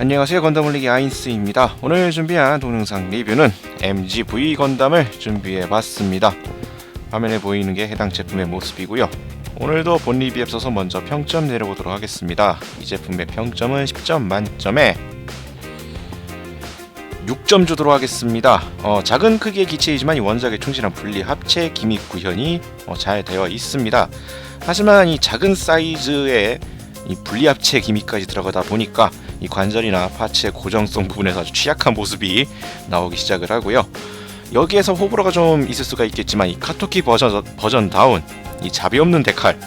안녕하세요. 건담 올리기 아인스입니다. 오늘 준비한 동영상 리뷰는 MGV 건담을 준비해봤습니다. 화면에 보이는 게 해당 제품의 모습이고요. 오늘도 본 리뷰에 앞서서 먼저 평점 내려보도록 하겠습니다. 이 제품의 평점은 10점 만점에 6점 주도록 하겠습니다. 어, 작은 크기의 기체이지만 이 원작에 충실한 분리 합체 기믹 구현이 어, 잘 되어 있습니다. 하지만 이 작은 사이즈의 이 분리합체 기믹까지 들어가다 보니까 이 관절이나 파츠의 고정성 부분에서 아주 취약한 모습이 나오기 시작을 하고요. 여기에서 호불호가 좀 있을 수가 있겠지만 이 카토키 버전 버전 다운 이 잡이 없는 데칼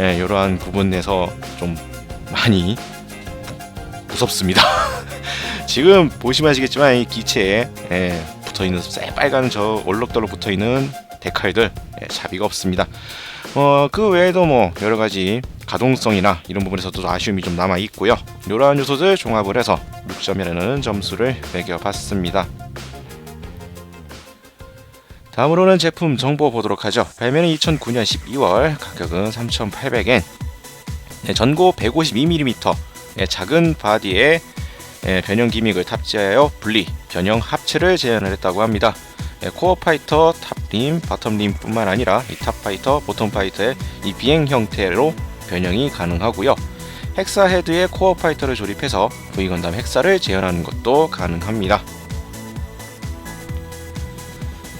예, 이러한 부분에서 좀 많이 무섭습니다. 지금 보시면 아시겠지만 이 기체에 예, 붙어 있는 새빨간 저 얼럭덜럭 붙어 있는 데칼들 예, 잡이가 없습니다. 어, 그 외에도 뭐 여러 가지 가동성이나 이런 부분에서도 아쉬움이 좀 남아 있고요. 이러한 요소들 종합을 해서 6점이라는 점수를 매겨봤습니다. 다음으로는 제품 정보 보도록 하죠. 발매는 2009년 12월, 가격은 3,800엔. 네, 전고 152mm, 네, 작은 바디에 네, 변형 기믹을 탑재하여 분리, 변형 합체를 제안을 했다고 합니다. 네, 코어 파이터, 탑 림, 바텀 림뿐만 아니라 이 탑 파이터, 보텀 파이터의 이 비행 형태로 변형이 가능하고요. 헥사 헤드에 코어 파이터를 조립해서 V 건담 헥사를 재현하는 것도 가능합니다.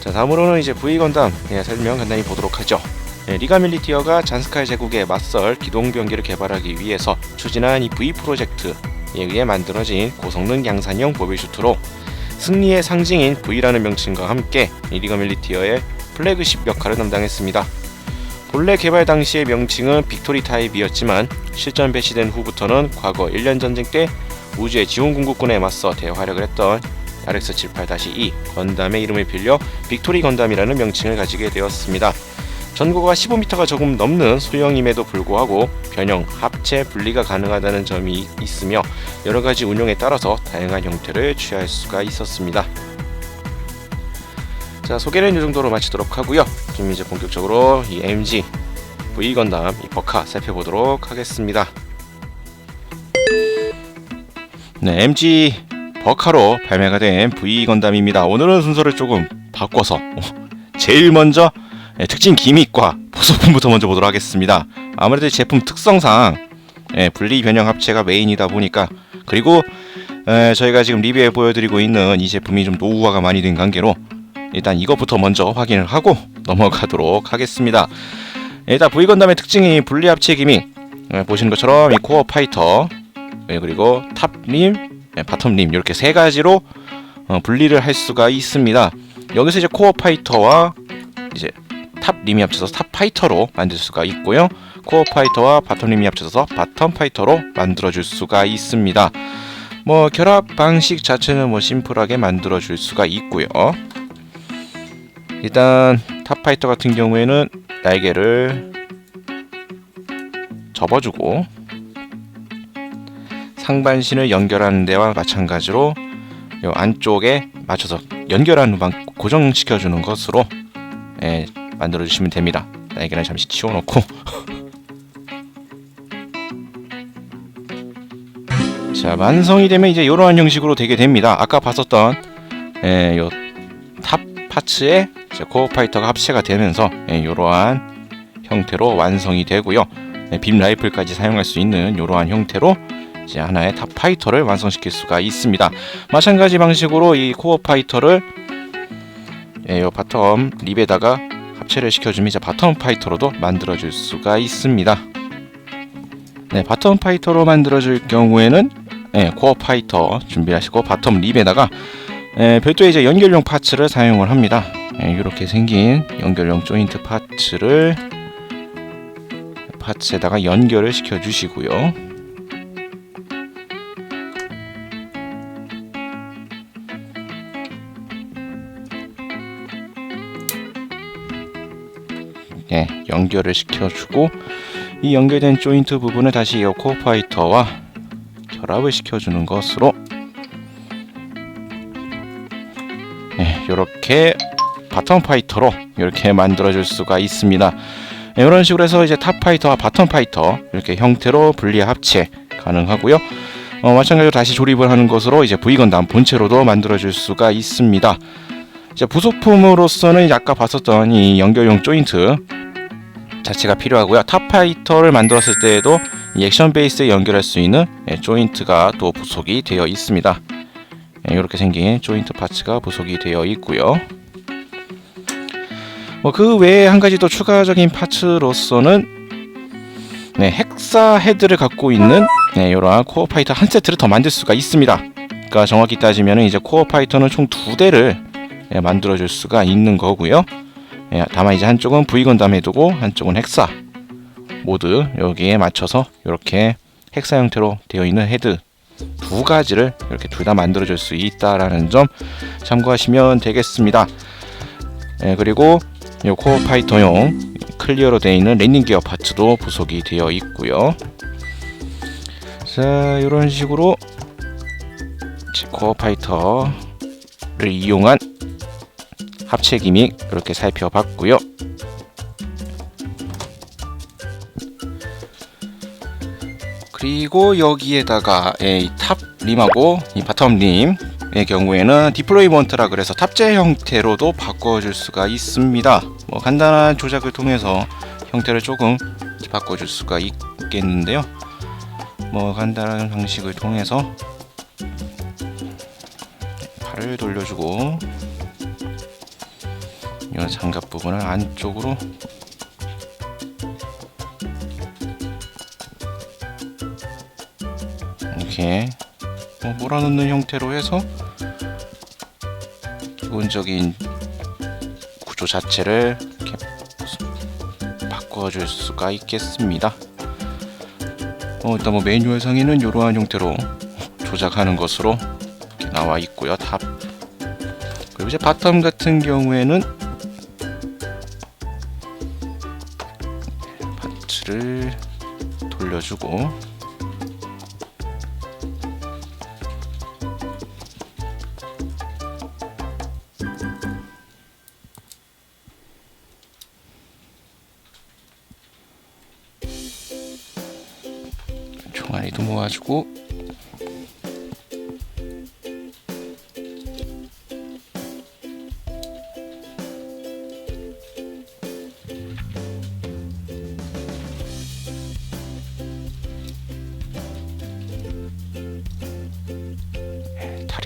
자 다음으로는 이제 V 건담 예, 설명 간단히 보도록 하죠. 예, 리가 밀리티어가 잔스칼 제국에 맞설 기동 병기를 개발하기 위해서 추진한 이 V 프로젝트에 의해 만들어진 고성능 양산형 모빌 슈트로 승리의 상징인 V라는 명칭과 함께 이 리가 밀리티어의 플래그십 역할을 담당했습니다. 본래 개발 당시의 명칭은 빅토리 타입이었지만 실전 배치된 후부터는 과거 1년 전쟁 때 우주의 지원 공급군에 맞서 대활약을 했던 RX-78-2 건담의 이름을 빌려 빅토리 건담이라는 명칭을 가지게 되었습니다. 전고가 15m가 조금 넘는 소형임에도 불구하고 변형, 합체, 분리가 가능하다는 점이 있으며 여러 가지 운용에 따라서 다양한 형태를 취할 수가 있었습니다. 자 소개는 이 정도로 마치도록 하고요. 지금 이제 본격적으로 이 MG V 건담 이 버카 살펴보도록 하겠습니다. 네, MG 버카로 발매가 된 V 건담입니다. 오늘은 순서를 조금 바꿔서 어, 제일 먼저 예, 특징 기믹과 보소품부터 먼저 보도록 하겠습니다. 아무래도 제품 특성상 예, 분리 변형 합체가 메인이다 보니까 그리고 에, 저희가 지금 리뷰에 보여드리고 있는 이 제품이 좀 노후화가 많이 된 관계로 일단 이것부터 먼저 확인을 하고 넘어가도록 하겠습니다. 일단 V 건담의 특징이 분리 합체 기믹 예, 보시는 것처럼 이 코어 파이터 예, 그리고 탑림, 예, 바텀림 이렇게 세 가지로 어, 분리를 할 수가 있습니다. 여기서 이제 코어 파이터와 이제 탑 림이 합쳐서 탑 파이터로 만들 수가 있고요. 코어 파이터와 바텀 림이 합쳐서 바텀 파이터로 만들어 줄 수가 있습니다. 뭐 결합 방식 자체는 뭐 심플하게 만들어 줄 수가 있고요. 일단 탑 파이터 같은 경우에는 날개를 접어주고 상반신을 연결하는 데와 마찬가지로 요 안쪽에 맞춰서 연결하는 방 고정시켜 주는 것으로 예, 만들어 주시면 됩니다. 날개는 잠시 치워 놓고 자 완성이 되면 이제 이러한 형식으로 되게 됩니다. 아까 봤었던 예, 요 탑 파츠에 이제 코어 파이터가 합체가 되면서 예, 이러한 형태로 완성이 되고요. 예, 빔 라이플까지 사용할 수 있는 이러한 형태로 이제 하나의 탑 파이터를 완성시킬 수가 있습니다. 마찬가지 방식으로 이 코어 파이터를 예, 요 바텀 립에다가 합체를 시켜주면 이제 바텀 파이터로도 만들어줄 수가 있습니다. 네, 바텀 파이터로 만들어줄 경우에는 예, 코어 파이터 준비하시고 바텀 립에다가 예, 별도의 이제 연결용 파츠를 사용을 합니다. 예, 이렇게 생긴 연결용 조인트 파츠를 파츠에다가 연결을 시켜 주시고요. 예, 연결을 시켜주고 이 연결된 조인트 부분을 다시 이 코어 파이터와 결합을 시켜주는 것으로 네, 이렇게 바텀 파이터로 이렇게 만들어줄 수가 있습니다. 네, 이런 식으로 해서 이제 탑 파이터와 바텀 파이터 이렇게 형태로 분리 합체 가능하고요. 어, 마찬가지로 다시 조립을 하는 것으로 이제 V건담 본체로도 만들어줄 수가 있습니다. 이제 부속품으로서는 아까 봤었던 이 연결용 조인트 자체가 필요하고요. 탑파이터를 만들었을 때에도 이 액션 베이스에 연결할 수 있는 예, 조인트가 또 부속이 되어 있습니다. 이렇게 생긴 조인트 파츠가 부속이 되어 있고요. 뭐 그 외에 한 가지 더 추가적인 파츠로서는 네, 헥사 헤드를 갖고 있는 네, 이러한 코어 파이터 한 세트를 더 만들 수가 있습니다. 그러니까 정확히 따지면 이제 코어 파이터는 총 두 대를 예, 만들어 줄 수가 있는 거고요. 예, 다만 이제 한쪽은 V 건담 해두고 한쪽은 헥사 모드 여기에 맞춰서 이렇게 헥사 형태로 되어 있는 헤드 두 가지를 이렇게 둘 다 만들어 줄 수 있다라는 점 참고하시면 되겠습니다. 예, 그리고 이 코어 파이터용 클리어로 되어 있는 랜딩 기어 파츠도 부속이 되어 있고요. 자, 이런 식으로 코어 파이터를 이용한 합체 기믹 이렇게 살펴봤고요. 그리고 여기에다가 예, 이탑 림하고 이 바텀 림 의 경우에는 디플로이먼트라 그래서 탑재 형태로도 바꿔줄 수가 있습니다. 뭐 간단한 조작을 통해서 형태를 조금 바꿔줄 수가 있겠는데요. 뭐 간단한 방식을 통해서 팔을 돌려주고 이 장갑 부분을 안쪽으로 이렇게 뭐 몰아넣는 형태로 해서 기본적인 구조 자체를 이렇게 바꿔줄 수가 있겠습니다. 어, 일단 뭐 매뉴얼상에는 이러한 형태로 조작하는 것으로 나와 있고요. 탑 그리고 이제 바텀 같은 경우에는 파츠를 돌려주고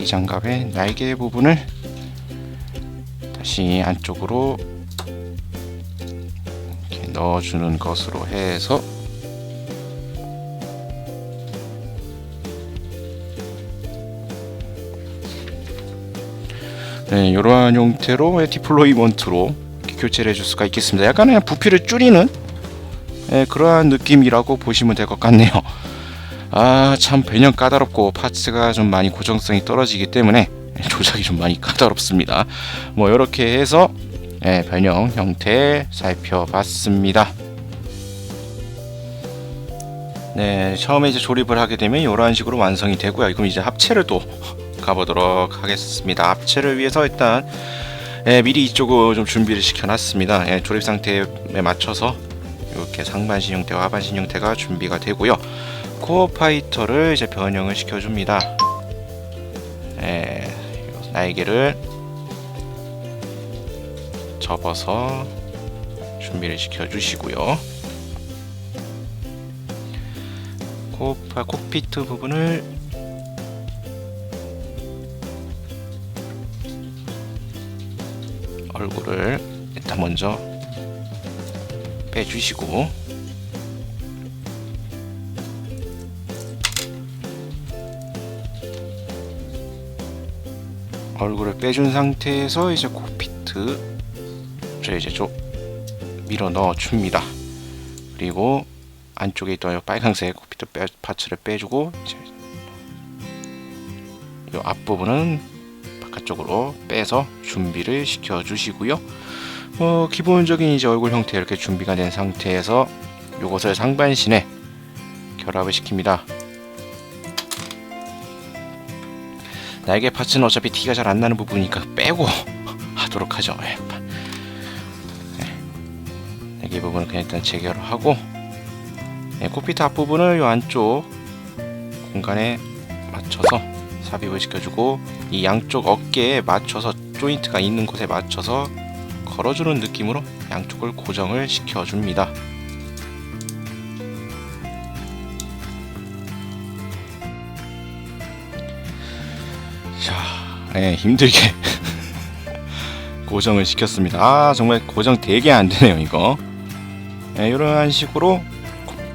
다리 장갑의 날개 부분을 다시 안쪽으로 이렇게 넣어주는 것으로 해서 네, 이러한 형태로 디플로이먼트로 이렇게 교체를 해줄 수가 있겠습니다. 약간의 부피를 줄이는 네, 그러한 느낌이라고 보시면 될 것 같네요. 아, 참 배년 까다롭고 파츠가 좀 많이 고정성이 떨어지기 때문에 조작이 좀 많이 까다롭습니다. 뭐 이렇게 해서 네, 변형 형태 살펴봤습니다. 네, 처음에 이제 조립을 하게 되면 이런 식으로 완성이 되고요. 그럼 이제 합체를 또 가보도록 하겠습니다. 합체를 위해서 일단 예, 미리 이쪽을 좀 준비를 시켜놨습니다. 예, 조립 상태에 맞춰서 이렇게 상반신 형태와 하반신 형태가 준비가 되고요. 코어 파이터를 이제 변형을 시켜줍니다. 예, 날개를 접어서 준비를 시켜주시고요. 코파 콕피트 부분을 얼굴을 일단 먼저 빼주시고 얼굴을 빼준 상태에서 이제 코피트 저 이제 좀 밀어 넣어 줍니다. 그리고 안쪽에 있던 이 빨간색 코피트 빼, 파츠를 빼주고 이제 이 앞부분은 바깥쪽으로 빼서 준비를 시켜 주시고요. 어, 기본적인 이제 얼굴 형태 이렇게 준비가 된 상태에서 이것을 상반신에 결합을 시킵니다. 날개 파츠는 어차피 티가 잘 안 나는 부분이니까 빼고 하도록 하죠. 예. 네. 날개 부분은 그냥 일단 재결을 하고 네, 코피트 앞부분을 이 안쪽 공간에 맞춰서 삽입을 시켜주고 이 양쪽 어깨에 맞춰서 조인트가 있는 곳에 맞춰서 걸어주는 느낌으로 양쪽을 고정을 시켜줍니다. 네, 힘들게 고정을 시켰습니다. 아, 정말 고정 되게 안 되네요, 이거. 네, 이런 식으로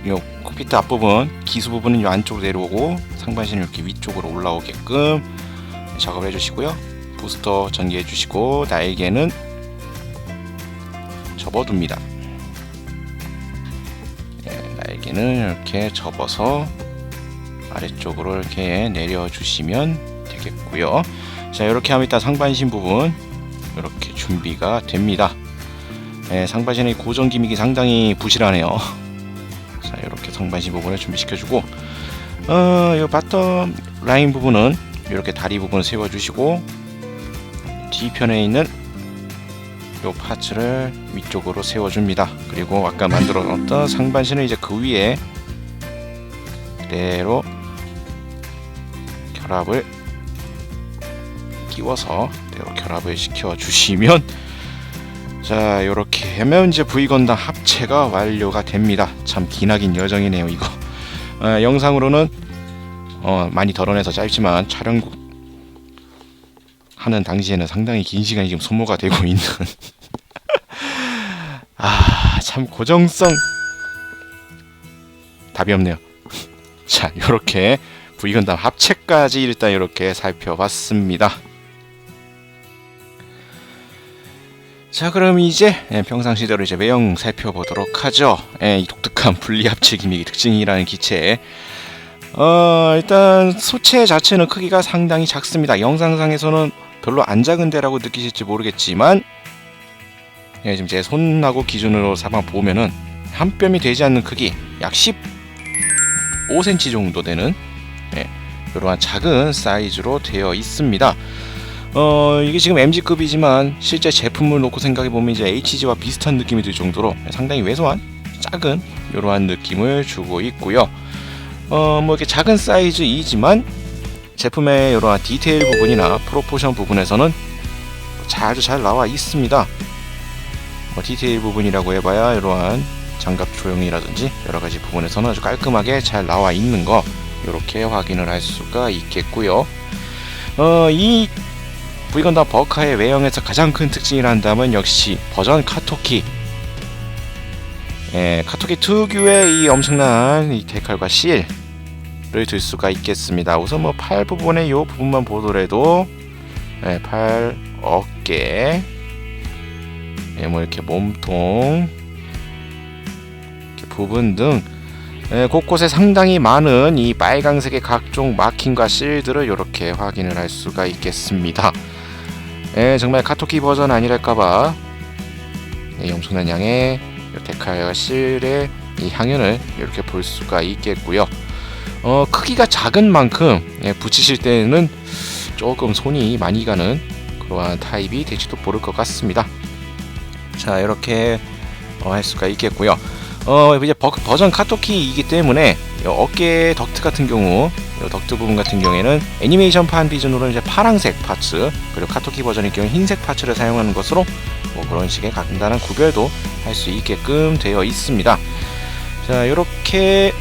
요 콕피트 앞부분, 기수 부분은 요 안쪽으로 내려오고 상반신은 이렇게 위쪽으로 올라오게끔 작업을 해주시고요. 부스터 전개해 주시고 날개는 접어둡니다. 네, 날개는 이렇게 접어서 아래쪽으로 이렇게 내려주시면 되겠고요. 자 이렇게 하면 일단 상반신 부분 이렇게 준비가 됩니다. 네, 상반신의 고정 기믹이 상당히 부실하네요. 자 이렇게 상반신 부분을 준비시켜주고 어, 이 바텀 라인 부분은 이렇게 다리 부분 세워주시고 뒤편에 있는 이 파츠를 위쪽으로 세워줍니다. 그리고 아까 만들어 놓았던 상반신을 이제 그 위에 그대로 결합을 끼워서 그대로 결합을 시켜 주시면 자 이렇게 이제 V 건담 합체가 완료가 됩니다. 참 기나긴 여정이네요 이거. 어, 영상으로는 어, 많이 덜어내서 짧지만 촬영국 하는 당시에는 상당히 긴 시간이 지금 소모가 되고 있는 아 참 고정성 답이 없네요. 자 이렇게 V 건담 합체까지 일단 이렇게 살펴봤습니다. 자 그럼 이제 예, 평상시대로 이제 외형 살펴보도록 하죠. 예, 이 독특한 분리합체 기믹이 특징이라는 기체. 어 일단 소체 자체는 크기가 상당히 작습니다. 영상상에서는 별로 안 작은데라고 느끼실지 모르겠지만 예, 지금 제 손하고 기준으로 사방 보면은 한 뼘이 되지 않는 크기 약 15cm 정도 되는 예, 이러한 작은 사이즈로 되어 있습니다. 어 이게 지금 MG급이지만 실제 제품을 놓고 생각해 보면 이제 HG와 비슷한 느낌이 들 정도로 상당히 왜소한 작은 이러한 느낌을 주고 있고요. 어 뭐 이렇게 작은 사이즈이지만 제품의 이러한 디테일 부분이나 프로포션 부분에서는 잘 아주 잘 나와 있습니다. 뭐 디테일 부분이라고 해봐야 이러한 장갑 조형이라든지 여러 가지 부분에서는 아주 깔끔하게 잘 나와 있는 거 이렇게 확인을 할 수가 있겠고요. 어, 이 V건담 버카의 외형에서 가장 큰 특징이라 한다면 역시 버전 카토키. 예, 카토키 특유의 이 엄청난 이 데칼과 실을 들 수가 있겠습니다. 우선 뭐 팔 부분의 이 부분만 보더라도 예, 팔, 어깨, 예, 뭐 이렇게 몸통 이렇게 부분 등 예, 곳곳에 상당히 많은 이 빨강색의 각종 마킹과 실들을 이렇게 확인을 할 수가 있겠습니다. 예, 정말 카토키 버전 아니랄까봐 예, 엄청난 양의 데칼과 실의 이 향연을 이렇게 볼 수가 있겠고요. 어, 크기가 작은 만큼 예, 붙이실 때는 조금 손이 많이 가는 그러한 타입이 될지도 모를 것 같습니다. 자 이렇게 어, 할 수가 있겠고요. 어 이제 버, 버전 카토키이기 때문에 이 어깨 덕트 같은 경우 이 덕트 부분 같은 경우에는 애니메이션 판 기준으로는 이제 파랑색 파츠 그리고 카토키 버전의 경우 흰색 파츠를 사용하는 것으로 뭐 그런 식의 간단한 구별도 할 수 있게끔 되어 있습니다. 자 이렇게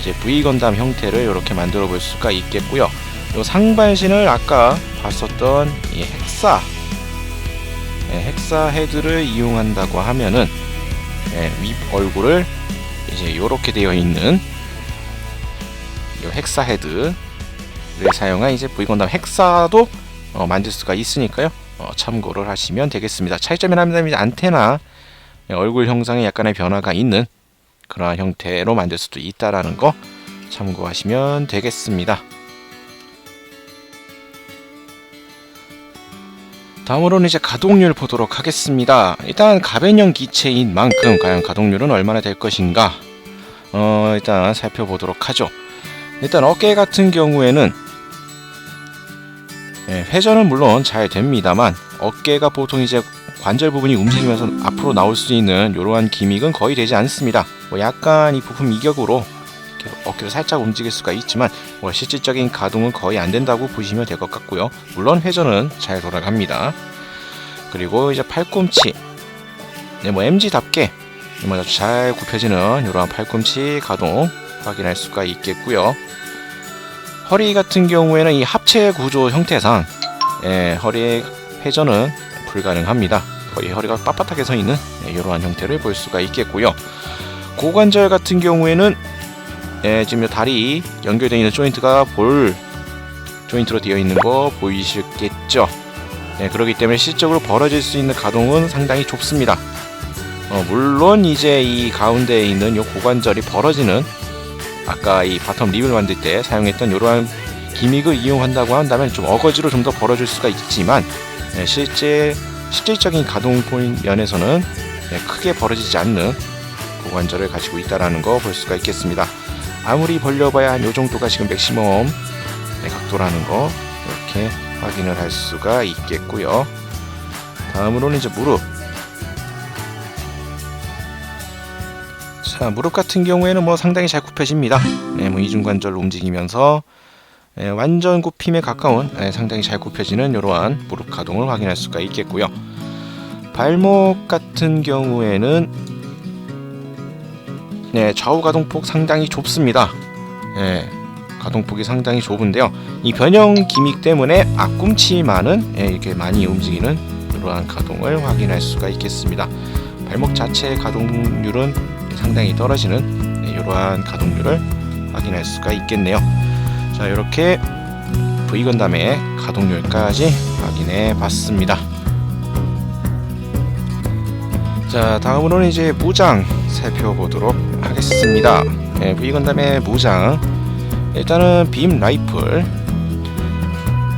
이제 V 건담 형태를 이렇게 만들어 볼 수가 있겠고요. 이 상반신을 아까 봤었던 이 헥사 네, 헥사 헤드를 이용한다고 하면은 네, 윗 얼굴을 이제 이렇게 되어 있는 이 헥사 헤드를 사용한 이제 V 건담 헥사도 어, 만들 수가 있으니까요. 어, 참고를 하시면 되겠습니다. 차이점이라면 안테나 네, 얼굴 형상에 약간의 변화가 있는 그러한 형태로 만들 수도 있다라는 거 참고하시면 되겠습니다. 다음으로는 이제 가동률 보도록 하겠습니다. 일단 가변형 기체인 만큼 과연 가동률은 얼마나 될 것인가? 어, 일단 살펴보도록 하죠. 일단 어깨 같은 경우에는 예, 회전은 물론 잘 됩니다만 어깨가 보통 이제 관절 부분이 움직이면서 앞으로 나올 수 있는 이러한 기믹은 거의 되지 않습니다. 뭐 약간 이 부품 이격으로 어깨를 살짝 움직일 수가 있지만 뭐 실질적인 가동은 거의 안 된다고 보시면 될 것 같고요. 물론 회전은 잘 돌아갑니다. 그리고 이제 팔꿈치, 네, 뭐 MG답게 뭐잘 굽혀지는 이러한 팔꿈치 가동 확인할 수가 있겠고요. 허리 같은 경우에는 이 합체 구조 형태상 예, 허리의 회전은 불가능합니다. 거의 허리가 빳빳하게 서 있는 예, 이러한 형태를 볼 수가 있겠고요. 고관절 같은 경우에는 예, 지금 요 다리 연결되어 있는 조인트가 볼 조인트로 되어 있는 거 보이시겠죠? 예, 그렇기 때문에 실적으로 벌어질 수 있는 가동은 상당히 좁습니다. 어, 물론 이제 이 가운데에 있는 요 고관절이 벌어지는 아까 이 바텀 립을 만들 때 사용했던 이러한 기믹을 이용한다고 한다면 좀 어거지로 좀 더 벌어질 수가 있지만 예, 실제 실질적인 가동 포인 면에서는 예, 크게 벌어지지 않는 고관절을 가지고 있다라는 거 볼 수가 있겠습니다. 아무리 벌려봐야 한 요 정도가 지금 맥시멈 네, 각도라는 거 이렇게 확인을 할 수가 있겠고요. 다음으로는 이제 무릎. 자, 무릎 같은 경우에는 뭐 상당히 잘 굽혀집니다. 네, 뭐 이중관절 움직이면서 네, 완전 굽힘에 가까운 네, 상당히 잘 굽혀지는 이러한 무릎 가동을 확인할 수가 있겠고요. 발목 같은 경우에는 네, 좌우 가동폭 상당히 좁습니다. 네, 가동폭이 상당히 좁은데요. 이 변형 기믹 때문에 앞꿈치만은 예, 이렇게 많이 움직이는 이러한 가동을 확인할 수가 있겠습니다. 발목 자체의 가동률은 상당히 떨어지는 네, 이러한 가동률을 확인할 수가 있겠네요. 자, 이렇게 V 건담의 가동률까지 확인해 봤습니다. 자, 다음으로는 이제 무장 살펴보도록 하겠습니다. 네, V 건담의 무장 일단은 빔 라이플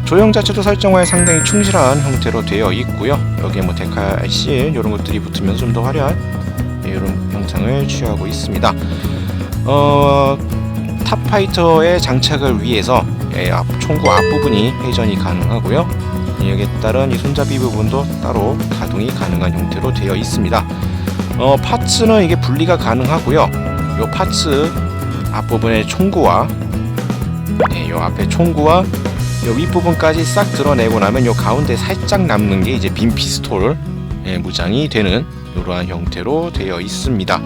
조형 자체도 설정화에 상당히 충실한 형태로 되어 있고요. 여기에 뭐 데칼 실 이런 것들이 붙으면서 좀 더 화려한 이런 형상을 취하고 있습니다. 어, 탑파이터의 장착을 위해서 예, 앞, 총구 앞부분이 회전이 가능하고요. 여기에 따른 이 손잡이 부분도 따로 가동이 가능한 형태로 되어 있습니다. 어, 파츠는 이게 분리가 가능하고요. 요 파츠 앞부분의 총구와 네, 요 앞에 총구와 요 윗부분까지 싹 드러내고 나면 요 가운데 살짝 남는 게 이제 빔 피스톨 예, 무장이 되는 이러한 형태로 되어 있습니다.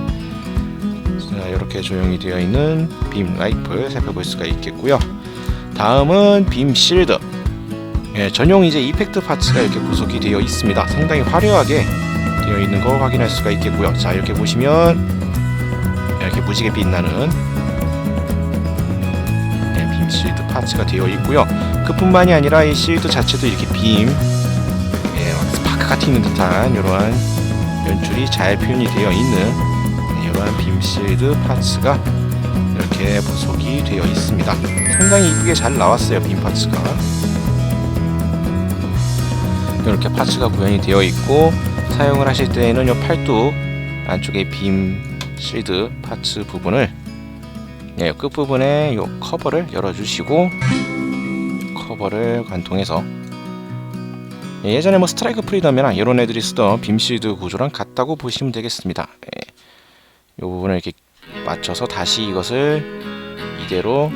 자, 이렇게 조용히 되어 있는 빔 라이플 살펴볼 수가 있겠고요. 다음은 빔 실드. 예, 전용 이제 이펙트 파츠가 이렇게 구속이 되어 있습니다. 상당히 화려하게 되어 있는 거 확인할 수가 있겠고요. 자, 이렇게 보시면 이렇게 무지개 빛나는 네, 빔 실드 파츠가 되어 있고요. 그뿐만이 아니라 이 실드 자체도 이렇게 빔, 예, 막 스파크가 튀는 듯한 이러한 연출이 잘 표현이 되어 있는 네, 이러한 빔 실드 파츠가 이렇게 부속이 되어 있습니다. 상당히 이쁘게 잘 나왔어요, 빔 파츠가. 이렇게 파츠가 구현이 되어 있고 사용을 하실 때에는 이 팔뚝 안쪽에 빔 실드 파츠 부분을 예, 끝부분에 요 커버를 열어주시고 커버를 관통해서 예, 예전에 뭐 스트라이크 프리덤이나 이런 애들이 쓰던 빔 실드 구조랑 같다고 보시면 되겠습니다. 예, 요 부분을 이렇게 맞춰서 다시 이것을 이대로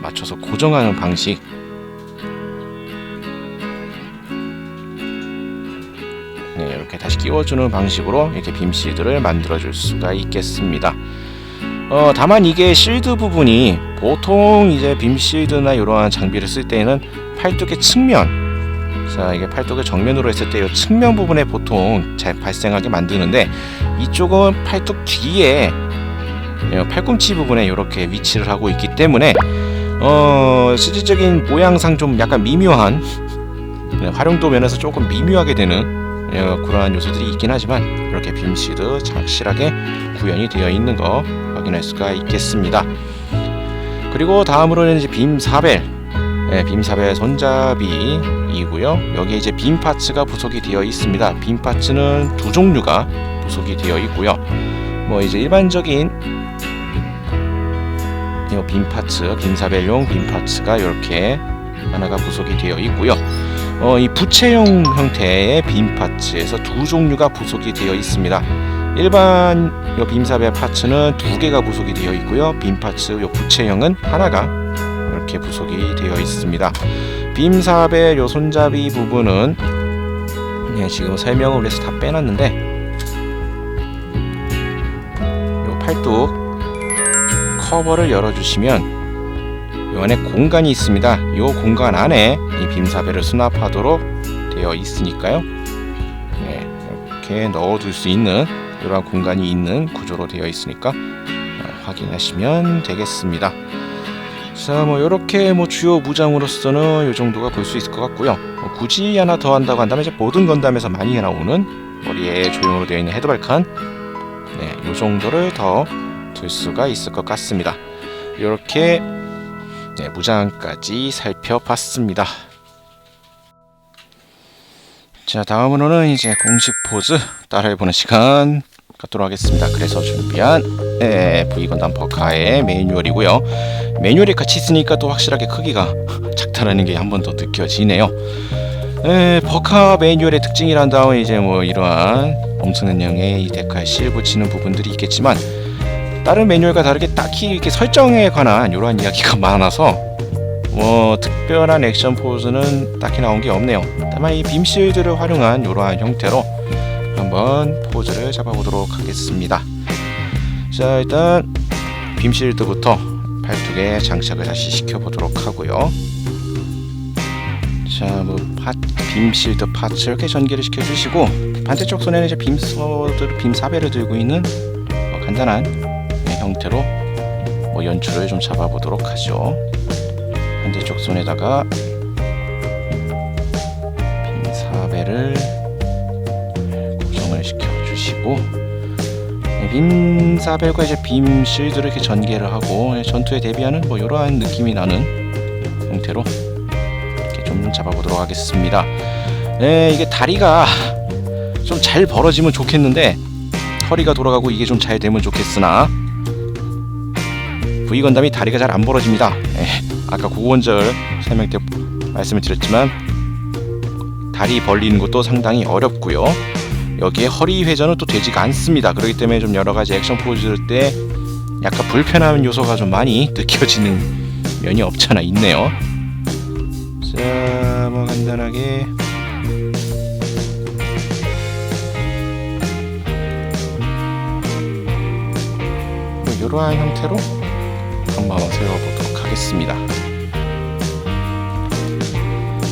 맞춰서 고정하는 방식 네, 이렇게 다시 끼워주는 방식으로 이렇게 빔 실드를 만들어 줄 수가 있겠습니다. 어, 다만 이게 실드 부분이 보통 이제 빔 실드나 이러한 장비를 쓸 때에는 팔뚝의 측면, 자 이게 팔뚝을 정면으로 했을 때 이 측면 부분에 보통 잘 발생하게 만드는데 이쪽은 팔뚝 뒤에 예, 팔꿈치 부분에 이렇게 위치를 하고 있기 때문에 어, 실질적인 모양상 좀 약간 미묘한 네, 활용도 면에서 조금 미묘하게 되는 예, 그러한 요소들이 있긴 하지만 이렇게 빔시드 착실하게 구현이 되어 있는 거 확인할 수가 있겠습니다. 그리고 다음으로는 이제 빔 사벨, 예, 빔 사벨 손잡이이고요. 여기에 이제 빔 파츠가 부속이 되어 있습니다. 빔 파츠는 두 종류가 부속이 되어 있고요. 뭐 이제 일반적인 이빔 파츠, 빔 사벨용 빔 파츠가 이렇게 하나가 부속이 되어 있고요. 어, 이 부채형 형태의 빔 파츠에서 두 종류가 부속이 되어 있습니다. 일반 요 빔삽의 파츠는 두 개가 부속이 되어 있고요. 빔 파츠 요 부채형은 하나가 이렇게 부속이 되어 있습니다. 빔 삽의 요 손잡이 부분은 네, 지금 설명을 위해서 다 빼놨는데 요 팔뚝 커버를 열어주시면 요 안에 공간이 있습니다. 요 공간 안에 이 빔사배를 수납하도록 되어 있으니까요. 네, 이렇게 넣어둘 수 있는 이러한 공간이 있는 구조로 되어 있으니까 어, 확인하시면 되겠습니다. 자, 뭐 이렇게 뭐 주요 무장으로서는 이 정도가 볼 수 있을 것 같고요. 뭐 굳이 하나 더 한다고 한다면 이제 모든 건담에서 많이 나오는 머리에 조형으로 되어 있는 헤드발칸, 네, 이 정도를 더 둘 수가 있을 것 같습니다. 이렇게 네, 무장까지 살펴봤습니다. 자, 다음으로는 이제 공식 포즈 따라해보는 시간 갖도록 하겠습니다. 그래서 준비한 네, V건담 버카의 매뉴얼이고요. 매뉴얼이 같이 있으니까 또 확실하게 크기가 작다라는 게 한 번 더 느껴지네요. 네, 버카 매뉴얼의 특징이란 다음에 이제 뭐 이러한 엄청난 양의 이 데칼 실 붙이는 부분들이 있겠지만 다른 매뉴얼과 다르게 딱히 이렇게 설정에 관한 이러한 이야기가 많아서 뭐 특별한 액션 포즈는 딱히 나온 게 없네요. 다만 이 빔 실드를 활용한 이러한 형태로 한번 포즈를 잡아보도록 하겠습니다. 자 일단 빔실드부터 팔뚝에 장착을 다시 시켜보도록 하고요. 자뭐 빔실드 파츠 이렇게 전개를 시켜주시고 반대쪽 손에는 이제 빔서드 빔사배를 들고 있는 뭐 간단한 네, 형태로 뭐 연출을 좀 잡아보도록 하죠. 반대쪽 손에다가 빔사배를 고정을 시켜주시고 네, 빔사벨과 이제 빔 실드를 이렇게 전개를 하고 네, 전투에 대비하는 뭐 이러한 느낌이 나는 형태로 이렇게 좀 잡아보도록 하겠습니다. 네, 이게 다리가 좀 잘 벌어지면 좋겠는데 허리가 돌아가고 이게 좀 잘 되면 좋겠으나 V 건담이 다리가 잘 안 벌어집니다. 네, 아까 고원절 설명 때 말씀을 드렸지만 다리 벌리는 것도 상당히 어렵고요. 여기에 허리 회전은 또 되지가 않습니다. 그렇기 때문에 좀 여러 가지 액션 포즈를 때 약간 불편한 요소가 좀 많이 느껴지는 면이 없잖아 있네요. 자, 뭐 간단하게 뭐 이러한 형태로 한번 세워보도록 하겠습니다.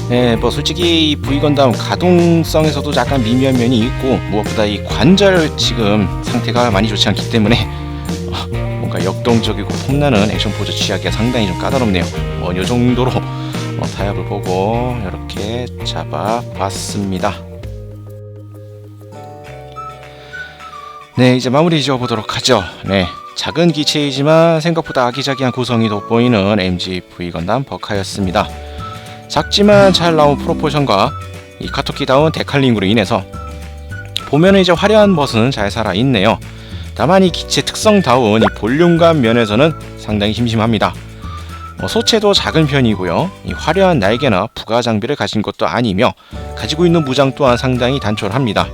네, 뭐 솔직히 이 V 건담 가동성에서도 약간 미미한 면이 있고 무엇보다 이 관절 지금 상태가 많이 좋지 않기 때문에 어, 뭔가 역동적이고 폼나는 액션 포즈 취하기가 상당히 좀 까다롭네요. 뭐 이 정도로 어, 타협을 보고 이렇게 잡아봤습니다. 네, 이제 마무리 지어보도록 하죠. 네, 작은 기체이지만 생각보다 아기자기한 구성이 돋보이는 MG V 건담 버카였습니다. 작지만 잘 나온 프로포션과 이 카토키다운 데칼링으로 인해서 보면은 이제 화려한 멋은 잘 살아 있네요. 다만 이 기체 특성다운 이 볼륨감 면에서는 상당히 심심합니다. 어, 소체도 작은 편이고요. 이 화려한 날개나 부가 장비를 가진 것도 아니며 가지고 있는 무장 또한 상당히 단촐합니다.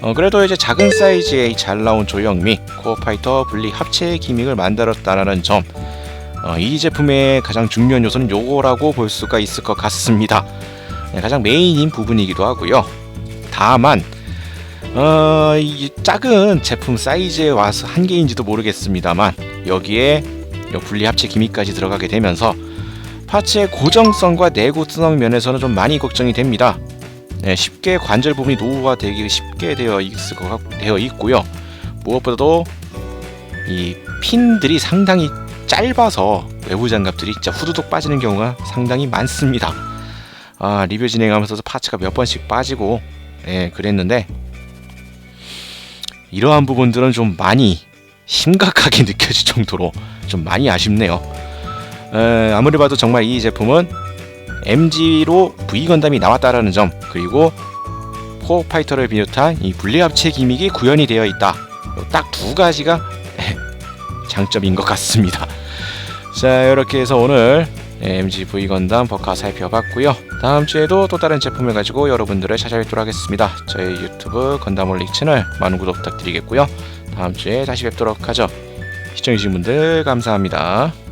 어, 그래도 이제 작은 사이즈의 잘 나온 조형 및 코어파이터 분리 합체의 기믹을 만들었다라는 점, 어, 이 제품의 가장 중요한 요소는 요거라고 볼 수가 있을 것 같습니다. 네, 가장 메인인 부분이기도 하고요. 다만 어, 이 작은 제품 사이즈에 와서 한계인지도 모르겠습니다만 여기에 요 분리 합체 기믹까지 들어가게 되면서 파츠의 고정성과 내구성 면에서는 좀 많이 걱정이 됩니다. 네, 쉽게 관절 부분이 노후화되기 쉽게 되어 있을 것 같, 되어 있고요. 무엇보다도 이 핀들이 상당히 짧아서 외부 장갑들이 진짜 후두둑 빠지는 경우가 상당히 많습니다. 아 리뷰 진행하면서도 파츠가 몇 번씩 빠지고 예 그랬는데 이러한 부분들은 좀 많이 심각하게 느껴질 정도로 좀 많이 아쉽네요. 에, 아무리 봐도 정말 이 제품은 MG로 V 건담이 나왔다라는 점 그리고 코어 파이터를 비롯한 이 분리합체 기믹이 구현이 되어 있다. 딱 두 가지가 장점인 것 같습니다. 자 이렇게 해서 오늘 네, MG V 건담 버카 살펴봤고요. 다음 주에도 또 다른 제품을 가지고 여러분들을 찾아뵙도록 하겠습니다. 저희 유튜브 건담올릭 채널 많은 구독 부탁드리겠고요. 다음 주에 다시 뵙도록 하죠. 시청해주신 분들 감사합니다.